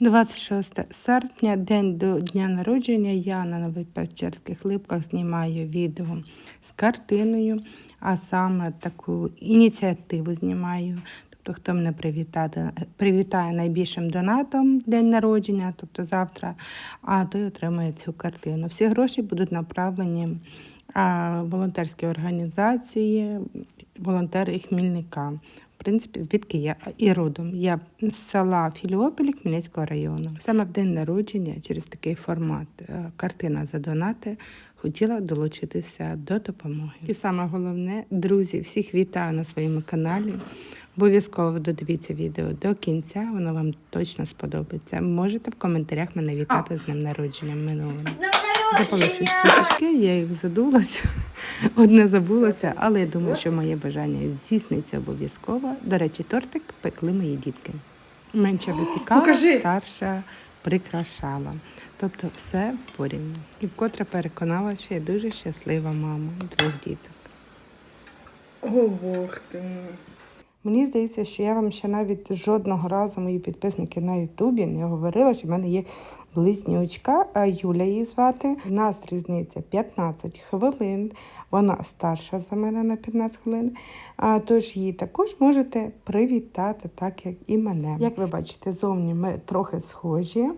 26 серпня, день до дня народження. Я на Новопечерських липках знімаю відео з картиною, а саме таку ініціативу знімаю. Тобто, хто мене привітати, привітає найбільшим донатом день народження, тобто завтра, а той отримає цю картину. Всі гроші будуть направлені а, волонтерські організації, волонтери Хмільника. Принципі, звідки я і родом. Я з села Філіопіль Хмельницького району. Саме в день народження через такий формат е, картина за донати хотіла долучитися до допомоги. І саме головне, друзі, всіх вітаю на своєму каналі. Обов'язково додивіться відео до кінця, воно вам точно сподобається. Можете в коментарях мене вітати з днем народження минулим. Запалив свічечки, я їх задулася, одне забулося, але я думаю, що моє бажання здійсниться обов'язково. До речі, тортик пекли мої дітки. Менша випікала, покажи. старша прикрашала. Тобто все порівняно. І вкотре переконала, що я дуже щаслива мама двох діток. О, Бог ти. мій. Мені здається, що я вам ще навіть жодного разу мої підписники на Ютубі не говорила, що в мене є близнючка, Юля її звати. У нас різниця 15 хвилин. Вона старша за мене на 15 хвилин. А тож її також можете привітати, так як і мене. Як ви бачите, зовні ми трохи схожі.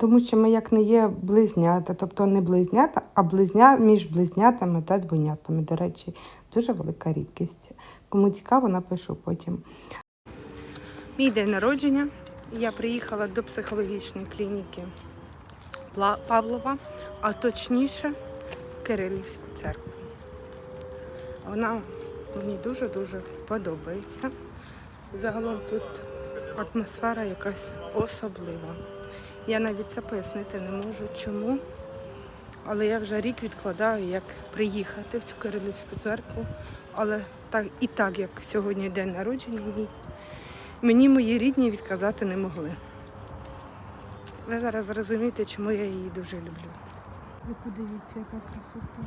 Тому що ми як не є близнята, тобто не близнята, а близня між близнятами та двойнятами. До речі, дуже велика рідкість. Кому цікаво, напишу потім. Мій день народження. Я приїхала до психологічної клініки Павлова, а точніше в Кирилівську церкву. Вона мені дуже-дуже подобається. Загалом тут атмосфера якась особлива. Я навіть це пояснити не можу, чому. Але я вже рік відкладаю, як приїхати в цю Кирилівську церкву. Але так і так, як сьогодні день народження, мені, мені мої рідні відказати не могли. Ви зараз зрозумієте, чому я її дуже люблю. Ви подивіться, яка красота.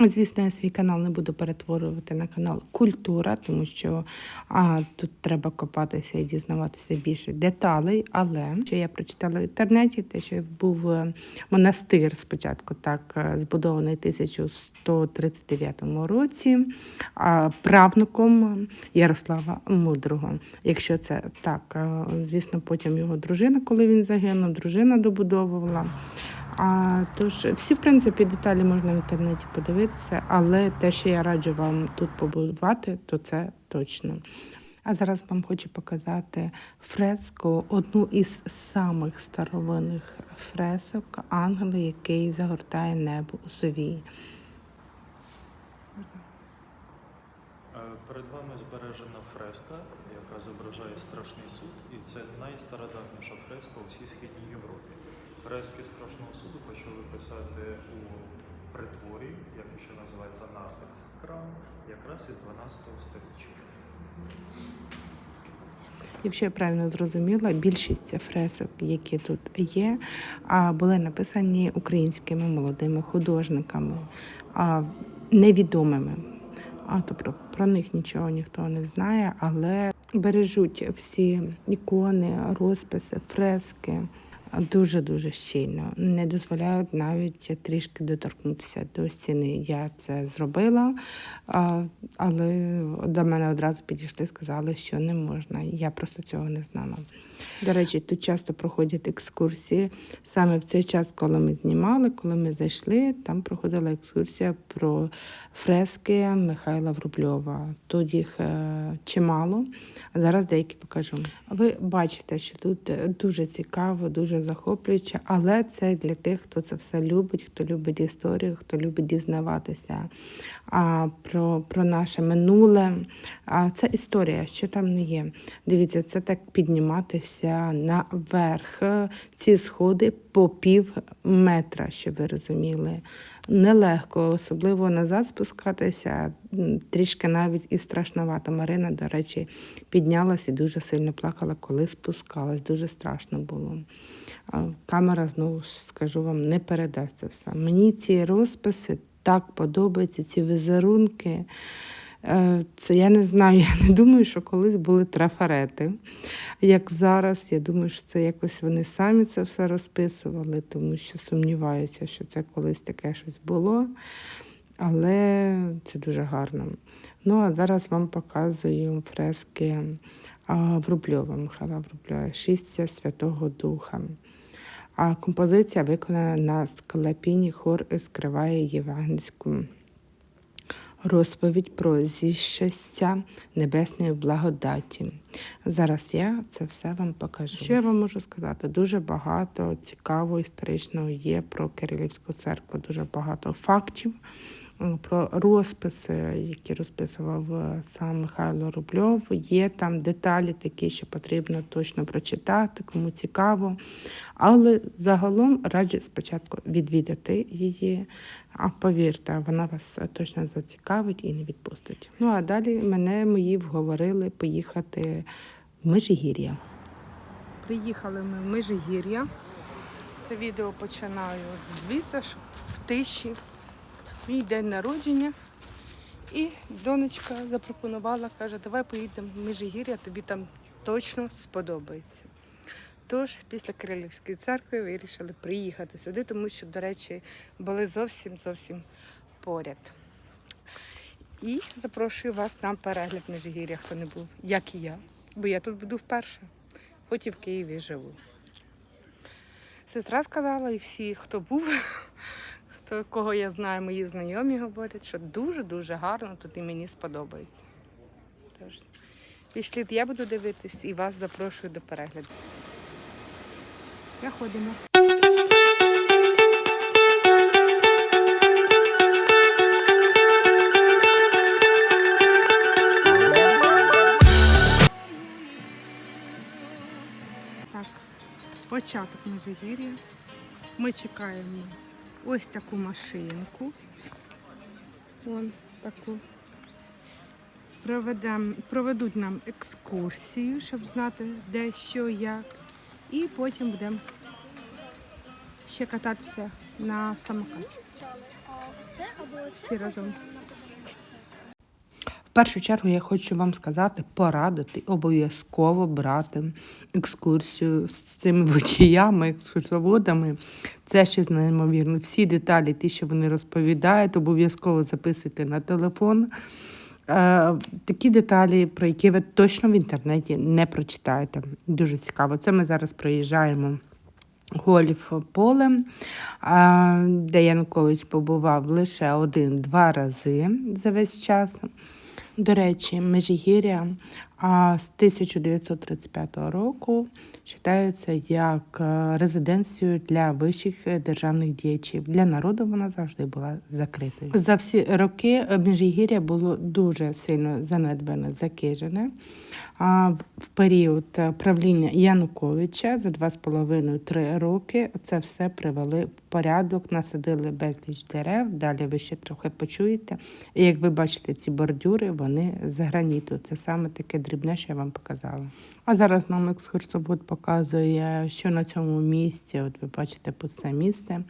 Звісно, я свій канал не буду перетворювати на канал Культура, тому що а, тут треба копатися і дізнаватися більше деталей. Але що я прочитала в інтернеті, те, що був е, монастир спочатку так е, збудований в 1139 році а, правнуком Ярослава Мудрого. Якщо це так, е, звісно, потім його дружина, коли він загинув, дружина добудовувала. А, тож всі, в принципі, деталі можна в інтернеті подивитися, але те, що я раджу вам тут побудувати, то це точно. А зараз вам хочу показати фреску, одну із самих старовинних фресок ангела, який загортає небо у совії. Е, Перед вами збережена фреска, яка зображає страшний суд, і це найстародавніша фреска у всій східній Європі. Фрески страшного суду почали писати у притворі, як ще називається нартекс храм, якраз із 12 століття. Якщо я правильно зрозуміла, більшість фресок, які тут є, були написані українськими молодими художниками, невідомими. А, тобто про них нічого ніхто не знає, але бережуть всі ікони, розписи, фрески дуже-дуже щільно. Не дозволяють навіть трішки доторкнутися до стіни. Я це зробила, але до мене одразу підійшли, сказали, що не можна. Я просто цього не знала. До речі, тут часто проходять екскурсії. Саме в цей час, коли ми знімали, коли ми зайшли, там проходила екскурсія про фрески Михайла Врубльова. Тут їх е, чимало. Зараз деякі покажу. Ви бачите, що тут е, дуже цікаво, дуже захоплююче, але це для тих, хто це все любить, хто любить історію, хто любить дізнаватися а, про, про наше минуле. А, це історія, що там не є. Дивіться, це так підніматися наверх. Ці сходи по пів метра, щоб ви розуміли. Нелегко, особливо назад спускатися, трішки навіть і страшновато. Марина, до речі, піднялась і дуже сильно плакала, коли спускалась. Дуже страшно було. Камера, знову ж скажу вам, не передасть це все. Мені ці розписи так подобаються, ці візерунки. Е, Це я не знаю, я не думаю, що колись були трафарети. Як зараз, я думаю, що це якось вони самі це все розписували, тому що сумніваюся, що це колись таке щось було. Але це дуже гарно. Ну а зараз вам показую фрески а, Врубльова, Михайла Врубльова, Шістя Святого Духа. А композиція виконана на склепінні хор скриває євангельську розповідь про зіщастя небесної благодаті. Зараз я це все вам покажу. Що я вам можу сказати? Дуже багато цікавого історичного є про Кирилівську церкву, дуже багато фактів. Про розписи, які розписував е, сам Михайло Рубльов, є там деталі такі, що потрібно точно прочитати, кому цікаво. Але загалом раджу спочатку відвідати її, а повірте, вона вас точно зацікавить і не відпустить. Ну а далі мене мої вговорили поїхати в Межигір'я. Приїхали ми в Межигір'я. Це відео починаю звідси, в тиші. Мій день народження. І донечка запропонувала, каже, давай поїдемо в Межигір'я, тобі там точно сподобається. Тож після Кирилівської церкви вирішили приїхати сюди, тому що, до речі, були зовсім зовсім поряд. І запрошую вас на перегляд Межигір'я, хто не був, як і я. Бо я тут буду вперше, хоч і в Києві живу. Сестра сказала, і всі, хто був, хто кого я знаю, мої знайомі говорять, що дуже-дуже гарно тут і мені сподобається. Тож, пішли, я буду дивитись і вас запрошую до перегляду. Заходимо. Початок Межигір'я. Ми чекаємо ось таку машинку. Вон таку. Проведем, проведуть нам екскурсію, щоб знати, де, що, як. І потім будемо ще кататися на самокаті. Всі разом. Першу чергу я хочу вам сказати, порадити, обов'язково брати екскурсію з цими водіями, екскурсоводами. Це щось неймовірне. Всі деталі, ті, що вони розповідають, обов'язково записуйте на телефон. Е, такі деталі, про які ви точно в інтернеті не прочитаєте. Дуже цікаво. Це ми зараз проїжджаємо Голів поле, а, де Янукович побував лише один-два рази за весь час. До речі, Межигір'я а, з 1935 року вважається як е, резиденцією для вищих е, державних діячів. Для народу вона завжди була закритою. За всі роки Межигір'я було дуже сильно занедбане, закижене. А в період правління Януковича за два з половиною три роки це все привели в порядок, насадили безліч дерев. Далі ви ще трохи почуєте. І як ви бачите, ці бордюри вони з граніту. Це саме таке дрібне, що я вам показала. А зараз нам екскурсовод показує, що на цьому місці, от ви бачите, пусте місце,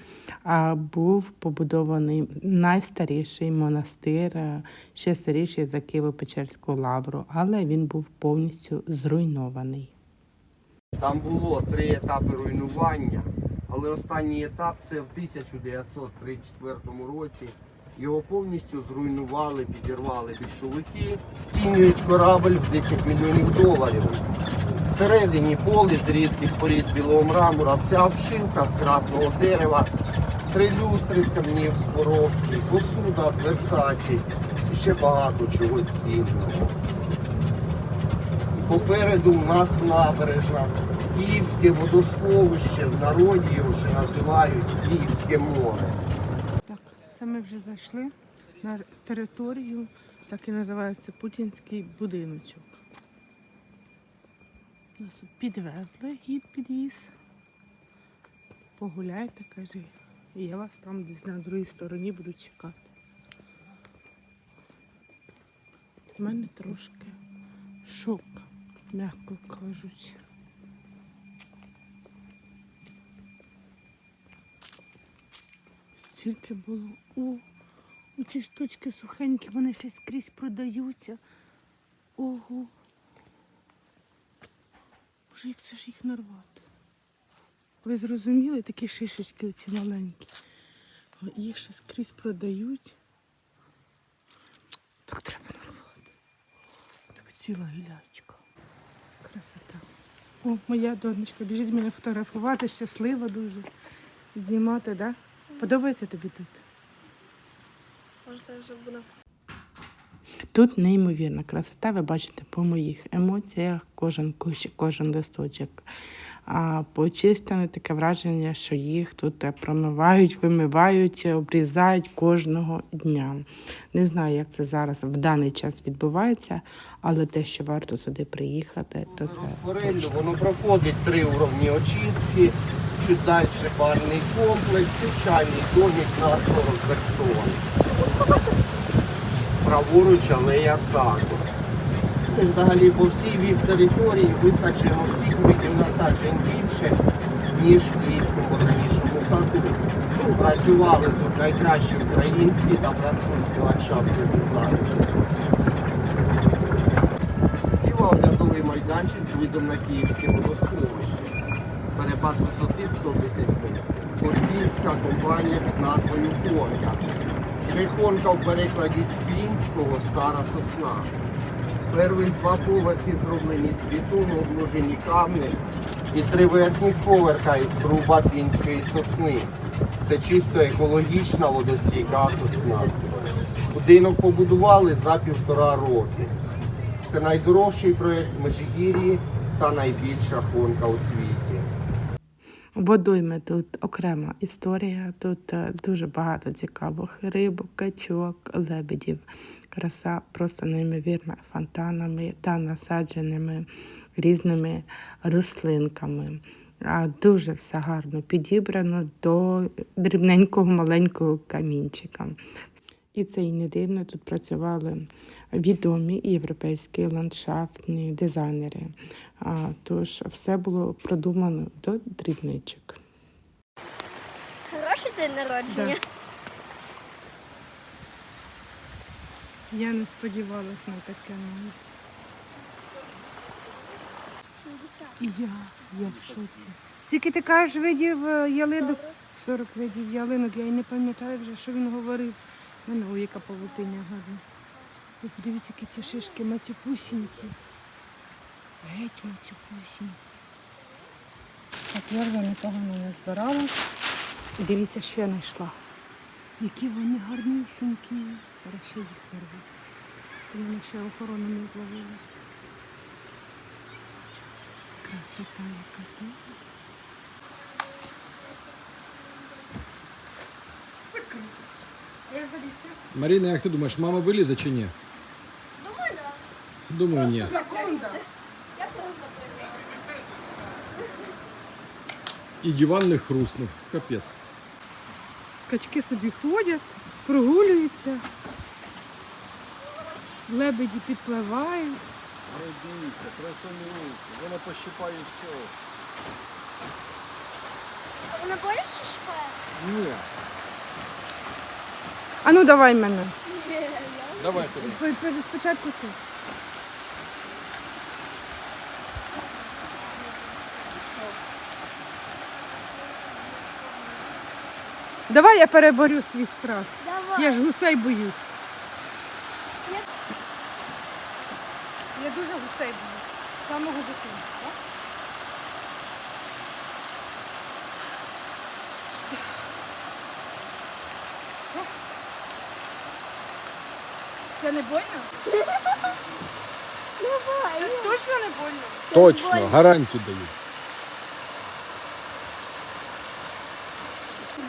був побудований найстаріший монастир, е, ще старіший за Києво-Печерську лавру, але він був повністю зруйнований. Там було три етапи руйнування, але останній етап це в 1934 році. Його повністю зруйнували, підірвали більшовики, цінюють корабль в 10 мільйонів доларів. Всередині поле з рідких порід білого мрамора, вся обшивка з красного дерева, три люстри з камнів Сваровських, посуда, Версачі. І ще багато чого цінного. Попереду у нас набережна, Київське водосховище, в народі його ще називають Київське море. Ми вже зайшли на територію, так і називається Путінський будиночок. Нас тут підвезли, гід підвіз. Погуляйте, каже. І я вас там десь на другій стороні буду чекати. У мене трошки шок, м'яко кажучи. Стільки було у Оці штучки сухенькі, вони ще скрізь продаються. Ого. Боже, як це ж їх нарвати? Ви зрозуміли такі шишечки оці маленькі. Їх ще скрізь продають. Так треба нарвати. Так ціла гілячка. Красота. О, моя донечка, біжить мене фотографувати, щаслива дуже. Знімати, так? Да? Подобається тобі тут? Може, вже буде Тут неймовірна красота, ви бачите по моїх емоціях, кожен кущик, кожен листочок. А почистане таке враження, що їх тут е, промивають, вимивають, е, обрізають кожного дня. Не знаю, як це зараз в даний час відбувається, але те, що варто сюди приїхати, то це воно проходить три уровні очистки, чуть далі барний комплекс і чайний домик на 40 персон. Праворуч алея саду. І взагалі по всій віп території висаджено всіх видів насаджень більше, ніж в Київському ботанічному саду. Ну, Працювали тут найкращі українські та французькі ландшафтні дизайнери. Зліва оглядовий майданчик з видом на Київське водосховище. Перепад висоти 110 метрів. Портвінська компанія під назвою Хонка. Ще Хонка в перекладі з фінського стара сосна. Перші два поверхи зроблені з бетону, обложені камнем. І три верхніх поверха із сруба фінської сосни. Це чисто екологічна водостійка сосна. Будинок побудували за півтора роки. Це найдорожчий проєкт в Межигір'ї та найбільша хонка у світі. Водойми тут окрема історія. Тут е, дуже багато цікавих рибок, качок, лебедів. Краса просто неймовірна фонтанами та насадженими різними рослинками. А Дуже все гарно підібрано до дрібненького маленького камінчика. І це і не дивно, тут працювали відомі європейські ландшафтні дизайнери. А, тож все було продумано до дрібничок. Хороший день народження. Я не сподівалась на таке навіть. 70. І я, я в шоці. Скільки ти кажеш видів е, ялинок? 40 видів ялинок, я й не пам'ятаю вже, що він говорив. У мене ой, яка павутиня гарна. Подивіться, які ці шишки мацюпусінькі. Геть мацюпусінькі. Так, я непогано не збирала. І дивіться, що я знайшла. Які вони гарнісінькі. Зараз ще їх вирву. Вони ще охорону не зловили. Красота яка тут. Марина, як ти думаєш, мама вилізе чи ні? Думаю, да. Думаю, ні. Просто І диван не хруснув. Капець. Качки собі ходять, прогулюються. Лебеді підпливають. Дивіться, красонюється, вона пощипає все. А вона боїться шпає? Ні. А ну давай мене. Давай п- Спочатку ти. Давай я переборю свій страх. Давай. Я ж гусей боюсь. Я- Я дуже гусей боюсь. Самого дитинства. Це не больно? Давай. Це точно не больно? Точно, больно. гарантію даю.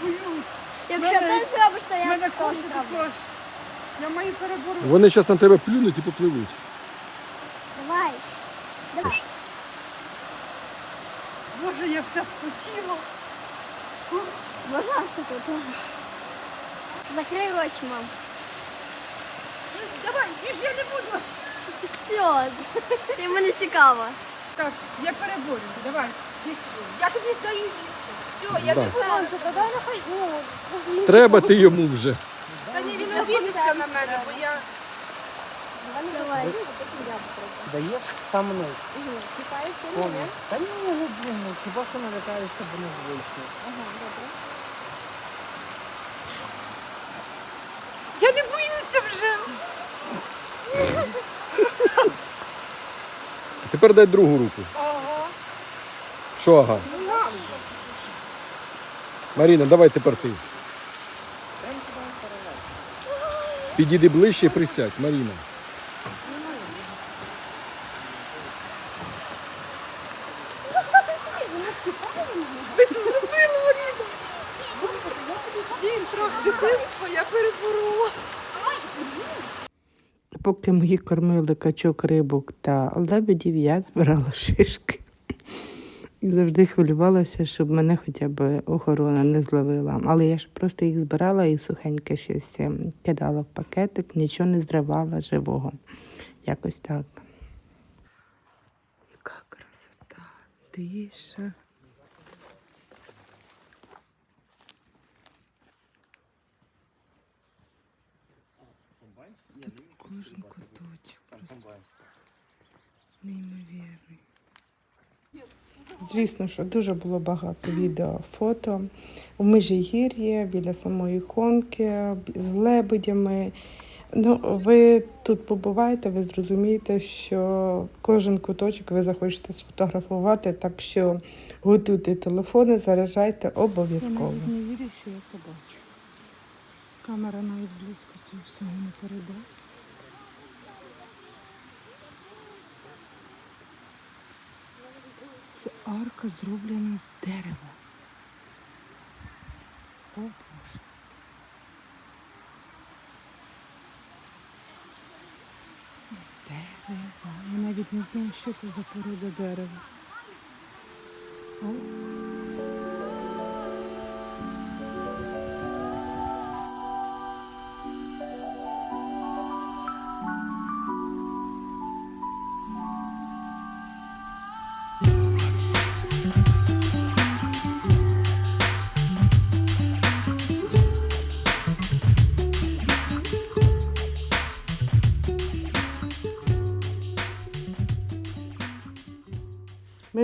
Боюсь. Якщо Мене- ти зробиш, то я мене курси також. Я маю перебороти. Вони зараз на тебе плюнуть і попливуть. Давай. Давай. Боже, я вся спотіла. Можна тут? Закрий очі, мам. Давай, ніж я не буду. Все. Ти мене цікаво. Так, я переборю. Давай. Я тобі даю їсти. Все, я Да. буду. Сонце, давай нехай. Ну, Треба ти йому вже. Та ні, він Подивіться на мене, бо я Давай. Даєш низ. Кисаю Повний. Та ні, ну блін, ну хіба що налякаєшся, бо не звично. Я не боюся вже. Тепер дай другу руку. Ага. Що ага? Маріна, давай тепер ти. Підійди ближче і присядь, Маріна. Я переборола. Поки мої кормили качок, рибок та лебедів, я збирала шишки. Завжди хвилювалася, щоб мене хоча б охорона не зловила. Але я ж просто їх збирала і сухеньке щось ем, кидала в пакетик, нічого не зривала живого. Якось так. Яка красота, тиша. Тут кожен куточок просто неймовірний. Звісно, що дуже було багато відео, фото у Межигір'ї, біля самої конки, з лебедями. Ну, ви тут побуваєте, ви зрозумієте, що кожен куточок ви захочете сфотографувати, так що готуйте телефони, заряджайте обов'язково. Я не вірю, що я це бачу. Камера навіть близько цього всього не передасть. Арка зроблена з дерева. О Боже. З дерева. Я навіть не знаю, що це за порода дерева. О.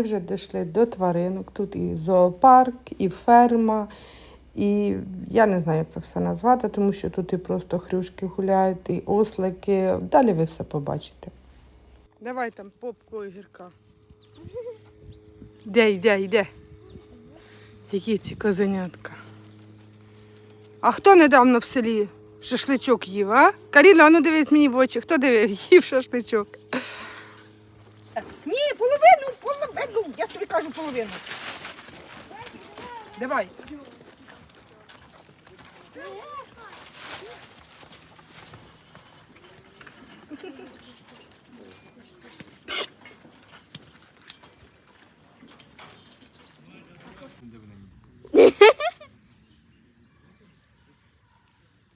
вже дійшли до тваринок. Тут і зоопарк, і ферма. І я не знаю, як це все назвати, тому що тут і просто хрюшки гуляють, і ослики. Далі ви все побачите. Давай там попку огірка. Де йде, йде. Які ці козенятка. А хто недавно в селі шашличок їв, а? Каріна, а ну дивись мені в очі, хто дивив, їв шашличок? Ні, половину, половину. Я Давай.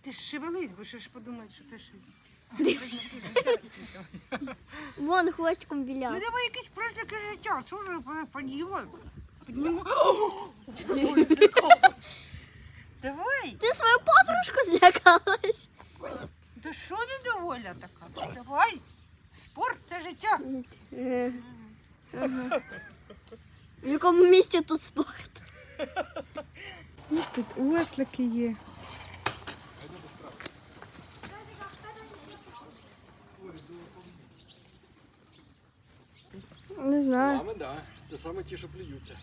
Ти ж шевелись, бо ще ж подумають, що ти ще. Вон хвостиком Ну давай якісь признаки життя, що ж ви. Давай, Ти свою подружку злякалась. то що недоволя така? Давай. Спорт це життя. Ага. В якому місті тут спорт? Тут ослики є. Не знаю. Мами, так. Це саме ті, що плюються.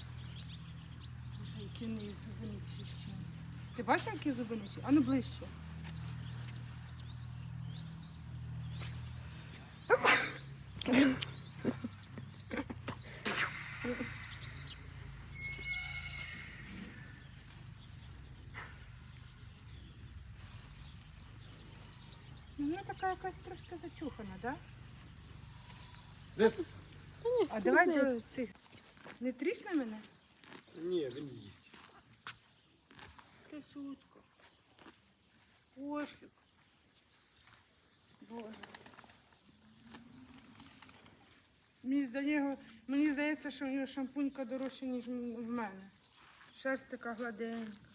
Які неї зубиниці ще. Ти бачиш, які зубиниці? А ну ближче. Ну, вона така якась трошки зачухана, так? Да? А давай до цих. Не тріш на мене? Ні, він їсть. Красотка. Кошик. Боже. Мені, за нього, мені здається, що в нього шампунька дорожча, ніж в мене. Шерсть така гладенька.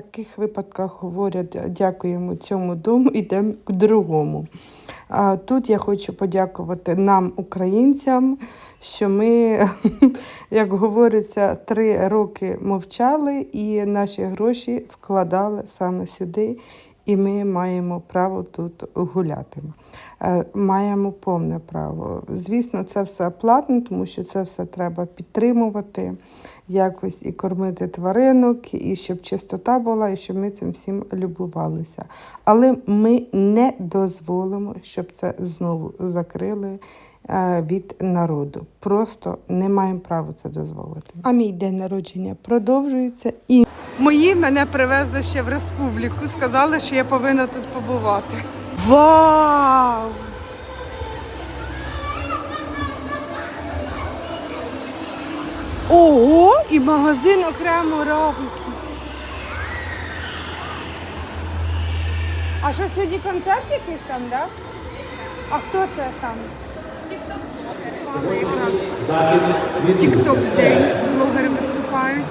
Таких випадках говорять дякуємо цьому дому, йдемо к другому. А тут я хочу подякувати нам, українцям, що ми, як говориться, три роки мовчали і наші гроші вкладали саме сюди, і ми маємо право тут гуляти. Е, Маємо повне право. Звісно, це все платно, тому що це все треба підтримувати, якось і кормити тваринок, і щоб чистота була, і щоб ми цим всім любувалися. Але ми не дозволимо, щоб це знову закрили е, від народу. Просто не маємо права це дозволити. А мій день народження продовжується і Мої мене привезли ще в республіку. Сказали, що я повинна тут побувати. Вау! Ого! І магазин окремо равликів. А що сьогодні концерт якийсь там, так? Да? А хто це там? Тік-ток день, блогери виступають.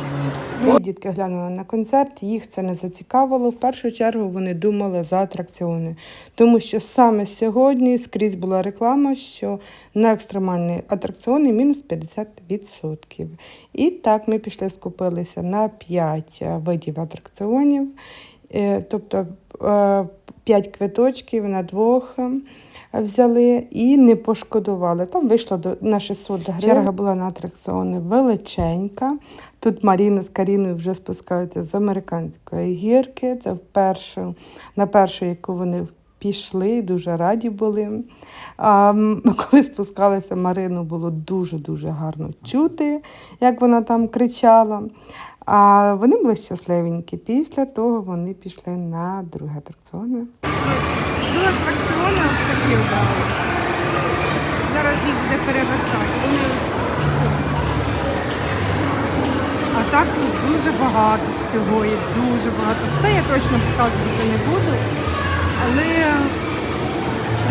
Мої дітки глянули на концерт, їх це не зацікавило. В першу чергу вони думали за атракціони, тому що саме сьогодні скрізь була реклама, що на екстремальні атракціони мінус 50%. І так ми пішли, скупилися на 5 видів атракціонів, Е, тобто 5 квиточків на двох. Взяли і не пошкодували. Там вийшло на 600 гривень. Черга була на атракціони величенька. Тут Маріна з Каріною вже спускаються з американської гірки. Це вперше, на першу, яку вони пішли, дуже раді були. А, коли спускалися, Марину було дуже-дуже гарно чути, як вона там кричала. А вони були щасливенькі. Після того вони пішли на другі атракціони. Атракціони ось такі обрали. Зараз їх буде перевертати. Вони. А так дуже багато всього є, дуже багато. Все я точно показувати не буду, але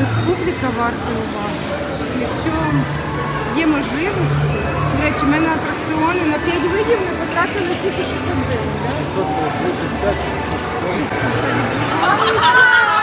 республіка варта уваги. Якщо є можливості, до речі, ми на атракціони на 5 видів ми потратили тільки 600 гривень. да? 635 Це все відбувається.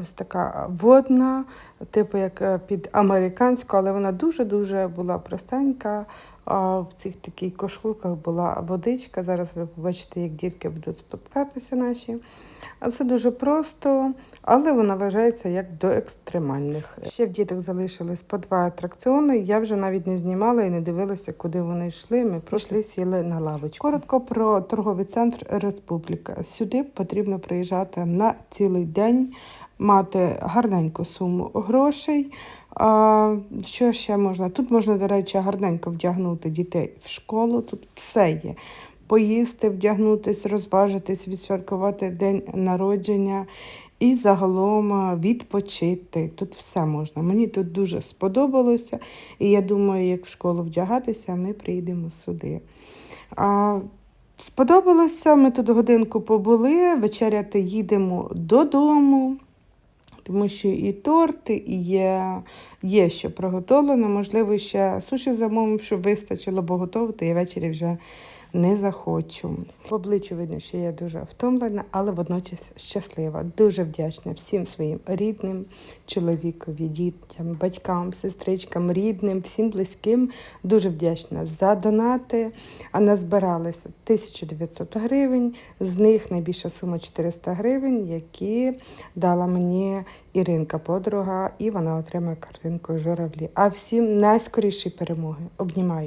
Ось така водна, типу як е, під американську, але вона дуже-дуже була простенька. В цих таких кошулках була водичка. Зараз ви побачите, як дітки будуть спускатися наші. Все дуже просто, але вона вважається як до екстремальних. Ще в діток залишились по два атракціони. Я вже навіть не знімала і не дивилася, куди вони йшли. Ми пройшли, сіли на лавочку. Коротко про торговий центр Республіка. Сюди потрібно приїжджати на цілий день, мати гарненьку суму грошей. А, що ще можна? Тут можна, до речі, гарненько вдягнути дітей в школу. Тут все є. Поїсти, вдягнутись, розважитись, відсвяткувати день народження і загалом відпочити. Тут все можна. Мені тут дуже сподобалося, і я думаю, як в школу вдягатися, ми прийдемо сюди. А, сподобалося, ми тут годинку побули, вечеряти їдемо додому. Тому що і торти, і є, є що приготовлено. Можливо, ще суші замовив, щоб вистачило, бо готувати і ввечері вже не захочу. В обличчю видно, що я дуже втомлена, але водночас щаслива. Дуже вдячна всім своїм рідним, чоловікові, дітям, батькам, сестричкам, рідним, всім близьким. Дуже вдячна за донати. А назбиралися 1900 гривень. З них найбільша сума 400 гривень, які дала мені Іринка, подруга, і вона отримає картинку журавлі. А всім найскорішої перемоги. Обнімаю.